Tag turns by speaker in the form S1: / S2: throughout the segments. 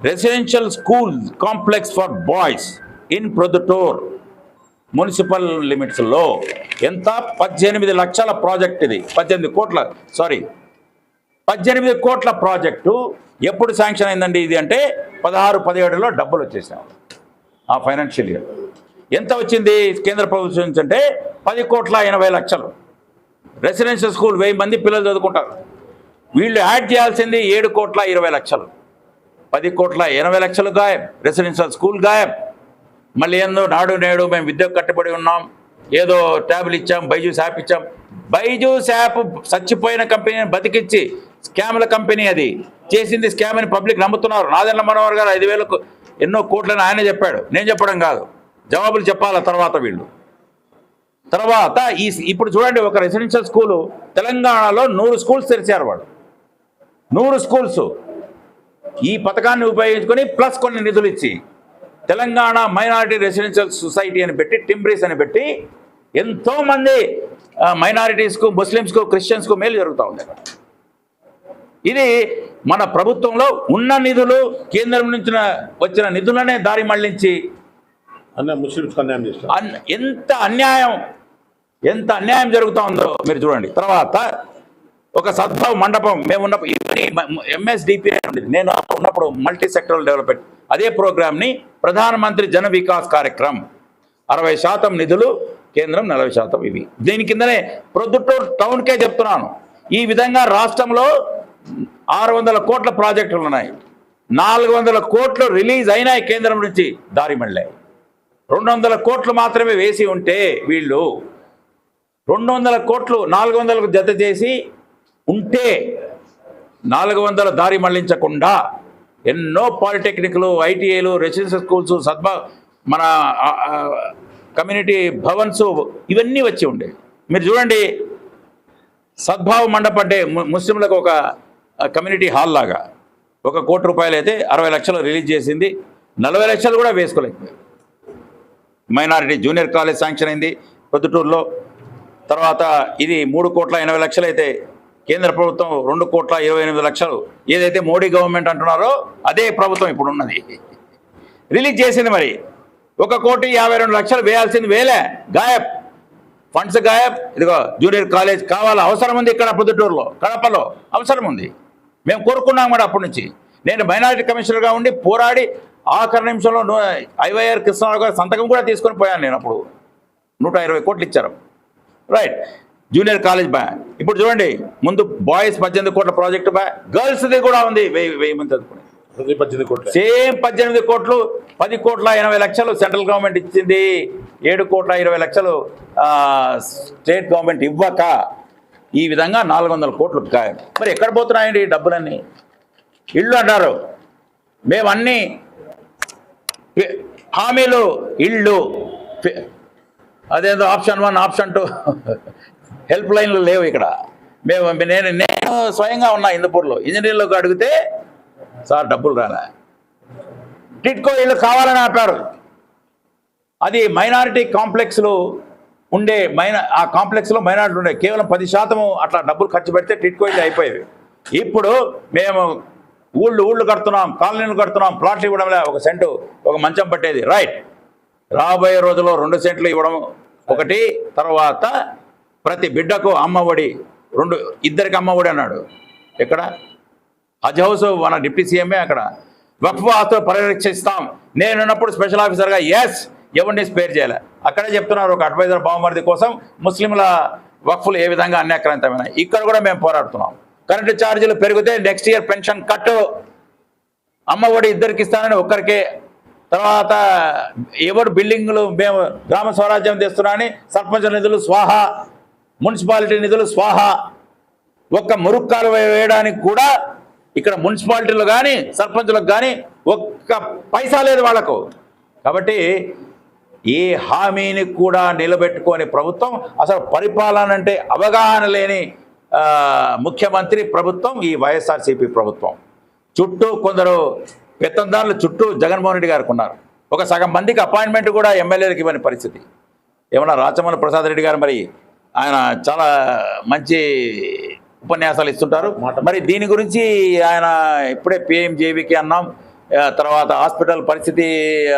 S1: Residential school complex for boys in Proddatur municipal లిమిట్స్లో ఎంత? పద్దెనిమిది లక్షల ప్రాజెక్ట్ ఇది. పద్దెనిమిది కోట్ల సారీ పద్దెనిమిది కోట్ల ప్రాజెక్టు ఎప్పుడు శాంక్షన్ అయిందండి ఇది అంటే పదహారు పదిహేడులో డబ్బులు వచ్చేసాం. ఆ ఫైనాన్షియల్ ఇయర్ ఎంత వచ్చింది కేంద్ర ప్రభుత్వం నుంచి అంటే పది కోట్ల ఎనభై లక్షలు. రెసిడెన్షియల్ స్కూల్ వెయ్యి మంది పిల్లలు చదువుకుంటారు. వీళ్ళు యాడ్ చేయాల్సింది ఏడు కోట్ల ఇరవై లక్షలు. పది కోట్ల ఎనభై లక్షలు గాయం. రెసిడెన్షియల్ స్కూల్ గాయం. మళ్ళీ ఏందో నాడు నేడు మేము విద్యకు కట్టుబడి ఉన్నాం. ఏదో ట్యాబ్లు ఇచ్చాం బైజూస్ యాప్ ఇచ్చాం. బైజూస్ యాప్ చచ్చిపోయిన కంపెనీని బతికిచ్చి స్కామ్ల కంపెనీ అది. చేసింది స్కామ్ అని పబ్లిక్ నమ్ముతున్నారు. నాదెండ్ల మనోహర్ గారు ఐదు వేలకు ఎన్నో కోట్లని ఆయనే చెప్పాడు. నేను చెప్పడం కాదు. జవాబులు చెప్పాల తర్వాత వీళ్ళు? తర్వాత ఈ ఇప్పుడు చూడండి ఒక రెసిడెన్షియల్ స్కూలు తెలంగాణలో నూరు స్కూల్స్ తెరిచారు వాళ్ళు. నూరు స్కూల్స్. ఈ పథకాన్ని ఉపయోగించుకొని ప్లస్ కొన్ని నిధులు ఇచ్చి తెలంగాణ మైనారిటీ రెసిడెన్షియల్ సొసైటీ అని పెట్టి టింబ్రీస్ అని పెట్టి ఎంతోమంది మైనారిటీస్కు ముస్లిమ్స్కు క్రిస్టియన్స్కు మేలు జరుగుతూ ఉంది ఇది మన ప్రభుత్వంలో ఉన్న నిధులు కేంద్రం నుంచి వచ్చిన నిధులనే దారి మళ్ళించి
S2: అన్న ముస్లిమ్స్ అన్యాయం చేస్తారు
S1: అన్- ఎంత అన్యాయం ఎంత అన్యాయం జరుగుతూ ఉందో మీరు చూడండి. తర్వాత ఒక సద్భావ మండపం మేము ఉన్నప్పుడు ఎంఎస్డిపి ఉండేది. నేను ఉన్నప్పుడు మల్టీ సెక్టరల్ డెవలప్మెంట్ అదే ప్రోగ్రామ్ని ప్రధానమంత్రి జన వికాస్ కార్యక్రమం. అరవై శాతం నిధులు కేంద్రం నలభై శాతం ఇవి. దీని కిందనే ప్రొద్దుటూరు టౌన్కే చెప్తున్నాను. ఈ విధంగా రాష్ట్రంలో ఆరు వందల కోట్ల ప్రాజెక్టులు ఉన్నాయి. నాలుగు వందల కోట్లు రిలీజ్ అయినాయి కేంద్రం నుంచి దారి మళ్ళాయి. రెండు వందల కోట్లు మాత్రమే వేసి ఉంటే వీళ్ళు రెండు వందల కోట్లు నాలుగు వందలకు జత చేసి ఉంటే నాలుగు వందల దారి మళ్ళించకుండా ఎన్నో పాలిటెక్నిక్లు ఐటీఐలు రెసిడెన్షియల్ స్కూల్స్ సద్భ మన కమ్యూనిటీ భవన్స్ ఇవన్నీ వచ్చి ఉండే. మీరు చూడండి సద్భావ మండపం అంటే ము- ముస్లింలకు ఒక కమ్యూనిటీ హాల్ లాగా. ఒక కోటి రూపాయలు అయితే అరవై లక్షలు రిలీజ్ చేసింది. నలభై లక్షలు కూడా వేసుకోలేకపోయారు. మైనారిటీ జూనియర్ కాలేజ్ శాంక్షన్ అయింది పొద్దుటూరులో. తర్వాత ఇది మూడు కోట్ల ఎనభై లక్షలు అయితే కేంద్ర ప్రభుత్వం రెండు కోట్ల ఇరవై ఎనిమిది లక్షలు. ఏదైతే మోడీ గవర్నమెంట్ అంటున్నారో అదే ప్రభుత్వం ఇప్పుడు ఉన్నది రిలీజ్ చేసింది మరి. ఒక కోటి యాభై రెండు లక్షలు వేయాల్సింది వేలే. గాయబ్. ఫండ్స్ గాయబ్. ఇదిగో జూనియర్ కాలేజ్ కావాలా? అవసరం ఉంది ఇక్కడ పొద్దుటూరులో. కడపలో అవసరం ఉంది. మేము కోరుకున్నాం కూడా అప్పటి నుంచి. నేను మైనారిటీ కమిషనర్గా ఉండి పోరాడి ఆఖరి నిమిషంలో ఐవైఆర్ కృష్ణరావు గారి సంతకం కూడా తీసుకొని పోయాను నేను అప్పుడు. నూట ఇరవై కోట్లు ఇచ్చారు. రైట్ జూనియర్ కాలేజ్ బ్యా ఇప్పుడు చూడండి ముందు బాయ్స్ పద్దెనిమిది కోట్ల ప్రాజెక్టు బ్యా గర్ల్స్ది కూడా ఉంది వెయ్యి వెయ్యి మంది చదువుకునే.
S2: ప్రతి పద్దెనిమిది కోట్ల.
S1: సేమ్ పద్దెనిమిది కోట్లు పది కోట్ల ఎనభై లక్షలు సెంట్రల్ గవర్నమెంట్ ఇచ్చింది. ఏడు కోట్ల ఇరవై లక్షలు స్టేట్ గవర్నమెంట్ ఇవ్వక ఈ విధంగా నాలుగు వందల కోట్లు మరి ఎక్కడ పోతున్నాయండి ఈ డబ్బులన్నీ? ఇళ్ళు అంటారు. మేమన్నీ హామీలు ఇళ్ళు అదేదో option one option two. Help లైన్లు లేవు ఇక్కడ. మేము నేను నేను స్వయంగా ఉన్నా ఇందుపూర్లో ఇంజనీర్లకు అడిగితే సార్ డబ్బులు రాలే. టిట్కో ఇల్లు కావాలని ఆపారు. అది మైనారిటీ కాంప్లెక్స్లో ఉండే మైన ఆ కాంప్లెక్స్లో మైనారిటీ ఉండే. కేవలం పది శాతము అట్లా డబ్బులు ఖర్చు పెడితే టిట్కో ఇల్లు అయిపోయేవి. ఇప్పుడు మేము ఊళ్ళు ఊళ్ళు కడుతున్నాం కాలనీలు కడుతున్నాం ప్లాట్లు ఇవ్వడంలే ఒక సెంటు ఒక మంచం పట్టేది. రైట్ రాబోయే రోజుల్లో రెండు సెంట్లు ఇవ్వడం ఒకటి తర్వాత ప్రతి బిడ్డకు అమ్మఒడి రెండు ఇద్దరికి అమ్మఒడి అన్నాడు. ఎక్కడ? హజ్ హౌస్ మన డిప్యూటీ సీఎంఏ అక్కడ. వక్ఫ్ ఆస్తులు పరిరక్షిస్తాం నేనున్నప్పుడు స్పెషల్ ఆఫీసర్గా ఎస్ ఎవరిని స్పేర్ చేయాలి? అక్కడే చెప్తున్నారు ఒక అడ్వైజర్ బావమరిది కోసం ముస్లింల వక్ఫులు ఏ విధంగా అన్యాక్రాంతమైన. ఇక్కడ కూడా మేము పోరాడుతున్నాం. కరెంటు ఛార్జీలు పెరిగితే నెక్స్ట్ ఇయర్ పెన్షన్ కట్టు. అమ్మఒడి ఇద్దరికి ఇస్తానని ఒక్కరికే. తర్వాత ఎవరు బిల్డింగులు మేము గ్రామ స్వరాజ్యం తెస్తున్నామని సర్పంచ్ నిధులు స్వాహ మున్సిపాలిటీ నిధులు స్వాహ. ఒక్క మురుక్కాలు వేయడానికి కూడా ఇక్కడ మున్సిపాలిటీలు కానీ సర్పంచులకు కానీ ఒక్క పైసా లేదు వాళ్ళకు కాబట్టి ఏ హామీని కూడా నిలబెట్టుకోని ప్రభుత్వం అసలు పరిపాలన అంటే అవగాహన లేని ముఖ్యమంత్రి ప్రభుత్వం ఈ వైఎస్ఆర్సీపీ ప్రభుత్వం. చుట్టూ కొందరు పెత్తందారులు చుట్టూ జగన్మోహన్ రెడ్డి గారికి ఉన్నారు. ఒక సగం మందికి అపాయింట్మెంట్ కూడా ఎమ్మెల్యేలకు ఇవ్వని పరిస్థితి. ఏమన్నా రాచమల్లి ప్రసాద్ రెడ్డి గారు మరి ఆయన చాలా మంచి ఉపన్యాసాలు ఇస్తుంటారు. మరి దీని గురించి ఆయన ఇప్పుడే పిఎంజేబీకి అన్నాం. తర్వాత హాస్పిటల్ పరిస్థితి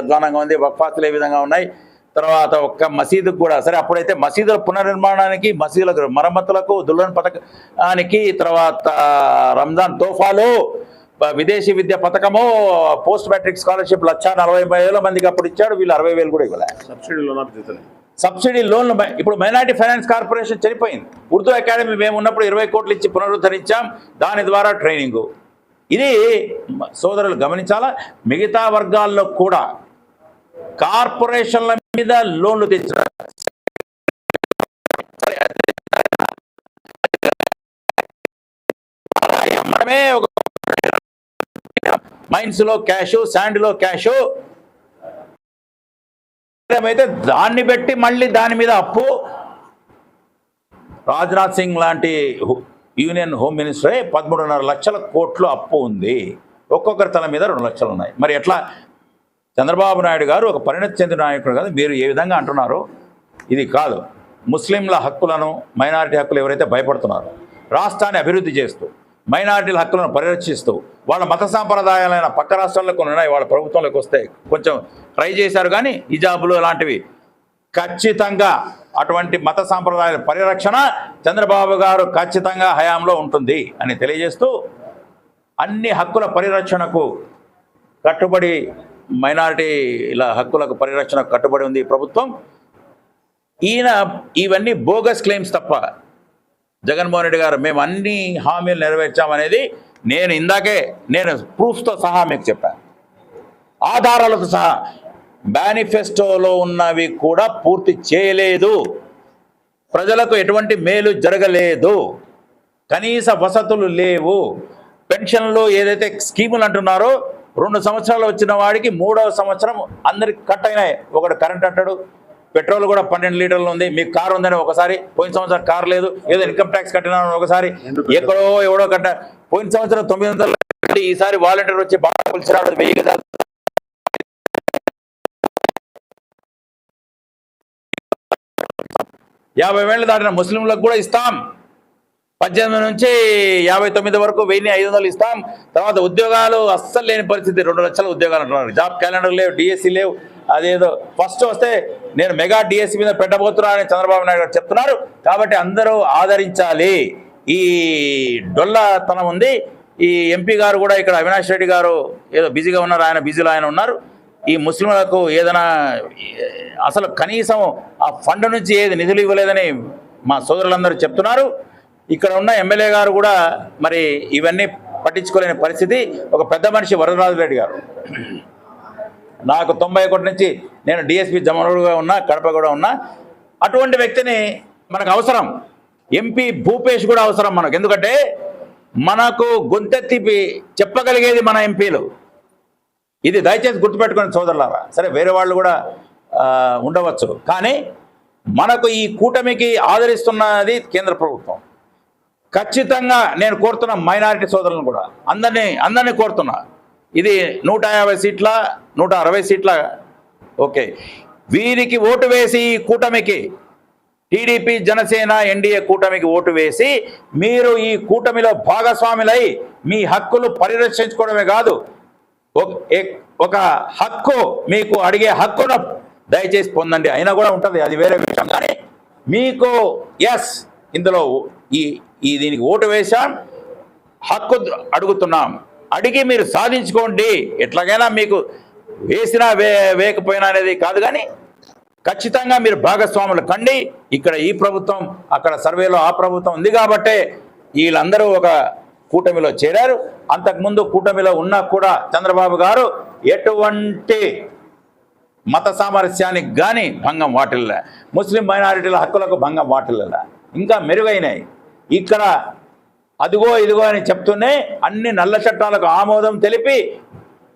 S1: అధ్వానంగా ఉంది వక్ఫాతులు ఏ విధంగా ఉన్నాయి? తర్వాత ఒక్క మసీదుకు కూడా సరే అప్పుడైతే మసీదుల పునర్నిర్మాణానికి మసీదులకు మరమ్మతులకు దుల్హన్ పథకానికి తర్వాత రంజాన్ తోఫాలు విదేశీ విద్య పథకము పోస్ట్ మెట్రిక్ స్కాలర్షిప్ లక్ష నలభై వేల మందికి అప్పుడు ఇచ్చాడు వీళ్ళు అరవై వేలు కూడా ఇవ్వలే.
S2: సబ్సిడీలో జీతలే
S1: సబ్సిడీ లోన్లు ఇప్పుడు మైనార్టీ ఫైనాన్స్ కార్పొరేషన్ చనిపోయింది. ఉర్దూ అకాడమీ మేము ఉన్నప్పుడు ఇరవై కోట్లు ఇచ్చి పునరుద్ధరించాం దాని ద్వారా ట్రైనింగ్. ఇది సోదరులు గమనించాలా? మిగతా వర్గాల్లో కూడా కార్పొరేషన్ల మీద లోన్లు తెచ్చిన మనమే ఒక మైన్స్లో క్యాష్ శాండ్లో క్యాష్. అయితే దాన్ని పెట్టి మళ్ళీ దాని మీద అప్పు. రాజ్నాథ్ సింగ్ లాంటి యూనియన్ హోమ్ మినిస్టరే పదమూడున్నర లక్షల కోట్లు అప్పు ఉంది. ఒక్కొక్కరి తల మీద రెండు లక్షలు ఉన్నాయి మరి ఎట్లా చంద్రబాబు నాయుడు గారు ఒక పరిణతి చెందిన నాయకుడు కాదు. మీరు ఏ విధంగా అంటున్నారో ఇది కాదు. ముస్లింల హక్కులను మైనారిటీ హక్కులు ఎవరైతే భయపడుతున్నారో రాష్ట్రాన్ని అభివృద్ధి చేస్తూ మైనారిటీల హక్కులను పరిరక్షిస్తూ వాళ్ళ మత సాంప్రదాయాలైన పక్క రాష్ట్రాల్లో కొన్ని ఉన్నాయి వాళ్ళ ప్రభుత్వంలోకి వస్తే కొంచెం ట్రై చేశారు కానీ హిజాబులు లాంటివి. ఖచ్చితంగా అటువంటి మత సాంప్రదాయాల పరిరక్షణ చంద్రబాబు గారు ఖచ్చితంగా హయాంలో ఉంటుంది అని తెలియజేస్తూ అన్ని హక్కుల పరిరక్షణకు కట్టుబడి మైనారిటీల హక్కులకు పరిరక్షణకు కట్టుబడి ఉంది ప్రభుత్వం. ఈయన ఇవన్నీ బోగస్ క్లెయిమ్స్ తప్ప జగన్మోహన్ రెడ్డి గారు మేము అన్ని హామీలు నెరవేర్చామనేది నేను ఇందాకే నేను ప్రూఫ్తో సహా మీకు చెప్పాను ఆధారాలతో సహా మేనిఫెస్టోలో ఉన్నవి కూడా పూర్తి చేయలేదు. ప్రజలకు ఎటువంటి మేలు జరగలేదు. కనీస వసతులు లేవు. పెన్షన్లు ఏదైతే స్కీములు అంటున్నారో రెండు సంవత్సరాలు వచ్చిన వాడికి మూడవ సంవత్సరం అందరికి కట్ అయినాయి. ఒకడు కరెంట్ అంటాడు పెట్రోల్ కూడా పన్నెండు లీటర్లు ఉంది మీకు కారు ఉందని ఒకసారి పోయిన సంవత్సరం కారు లేదు ఏదో ఇన్కమ్ ట్యాక్స్ కట్టినాను ఒకసారి ఎక్కడో ఎవడో కట్ట పోయిన సంవత్సరం తొమ్మిది వందలు ఈసారి వాలంటీర్ వచ్చి బాగా కొలిచినాడు వెయ్యి యాభై వేలు దాటిన ముస్లింలకు కూడా ఇస్తాం. పద్దెనిమిది నుంచి యాభై తొమ్మిది వరకు వెయ్యి ఐదు వందలు ఇస్తాం. తర్వాత ఉద్యోగాలు అస్సలు లేని పరిస్థితి. రెండు లక్షల ఉద్యోగాలు అంటున్నారు. జాబ్ క్యాలెండర్ లేవు డిఎస్సీ లేవు. అదేదో ఫస్ట్ వస్తే నేను మెగా డిఎస్సీ మీద పెట్టబోతున్నా అని చంద్రబాబు నాయుడు గారు చెప్తున్నారు. కాబట్టి అందరూ ఆదరించాలి. ఈ డొల్లతనం ఉంది. ఈ ఎంపీ గారు కూడా ఇక్కడ అవినాష్ రెడ్డి గారు ఏదో బిజీగా ఉన్నారు. ఆయన బిజీలో ఆయన ఉన్నారు. ఈ ముస్లింలకు ఏదైనా అసలు కనీసం ఆ ఫండ్ నుంచి ఏది నిధులు ఇవ్వలేదని మా సోదరులందరూ చెప్తున్నారు. ఇక్కడ ఉన్న ఎమ్మెల్యే గారు కూడా మరి ఇవన్నీ పట్టించుకోలేని పరిస్థితి. ఒక పెద్ద మనిషి వరదరాజు రెడ్డి గారు. నాకు తొంభై ఒకటి నుంచి నేను డిఎస్పి జమనుడుగా ఉన్నా కడప కూడా ఉన్నా. అటువంటి వ్యక్తిని మనకు అవసరం. ఎంపీ భూపేష్ కూడా అవసరం మనకు. ఎందుకంటే మనకు గొంతెత్తి చెప్పగలిగేది మన ఎంపీలు ఇది దయచేసి గుర్తుపెట్టుకుని సోదరులారా. సరే వేరే వాళ్ళు కూడా ఉండవచ్చు. కానీ మనకు ఈ కూటమికి ఆదరిస్తున్నది కేంద్ర ప్రభుత్వం. ఖచ్చితంగా నేను కోరుతున్న మైనారిటీ సోదరులను కూడా అందరినీ అందరినీ కోరుతున్నా. ఇది నూట యాభై సీట్ల నూట అరవై సీట్ల ఓకే. వీరికి ఓటు వేసి ఈ కూటమికి టీడీపీ జనసేన ఎన్డీఏ కూటమికి ఓటు వేసి మీరు ఈ కూటమిలో భాగస్వాములై మీ హక్కులు పరిరక్షించుకోవడమే కాదు ఒక- ఒక హక్కు మీకు అడిగే హక్కును దయచేసి పొందండి. అయినా కూడా ఉంటుంది అది వేరే విషయం. కానీ మీకు ఎస్ ఇందులో ఈ ఈ దీనికి ఓటు వేశాం హక్కు అడుగుతున్నాం. అడిగి మీరు సాధించుకోండి. ఎట్లాగైనా మీకు వేసినా వే వేయకపోయినా అనేది కాదు కానీ ఖచ్చితంగా మీరు భాగస్వాములు కండి. ఇక్కడ ఈ ప్రభుత్వం అక్కడ సర్వేలో ఆ ప్రభుత్వం ఉంది కాబట్టే వీళ్ళందరూ ఒక కూటమిలో చేరారు. అంతకుముందు కూటమిలో ఉన్నా కూడా చంద్రబాబు గారు ఎటువంటి మత సామరస్యానికి కానీ భంగం వాటిల్ల ముస్లిం మైనారిటీల హక్కులకు భంగం వాటిల్ల ఇంకా మెరుగైనాయి. ఇక్కడ అదిగో ఇదిగో అని చెప్తూనే అన్ని నల్ల చట్టాలకు ఆమోదం తెలిపి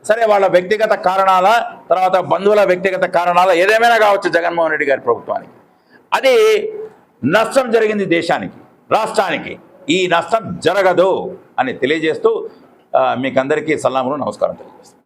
S1: సరే వాళ్ళ వ్యక్తిగత కారణాల తర్వాత బంధువుల వ్యక్తిగత కారణాల ఏదేమైనా కావచ్చు జగన్మోహన్ రెడ్డి గారి ప్రభుత్వానికి. అది నష్టం జరిగింది దేశానికి రాష్ట్రానికి. ఈ నష్టం జరగదు అని తెలియజేస్తూ మీకందరికీ సలాములు నమస్కారం తెలియజేస్తాను.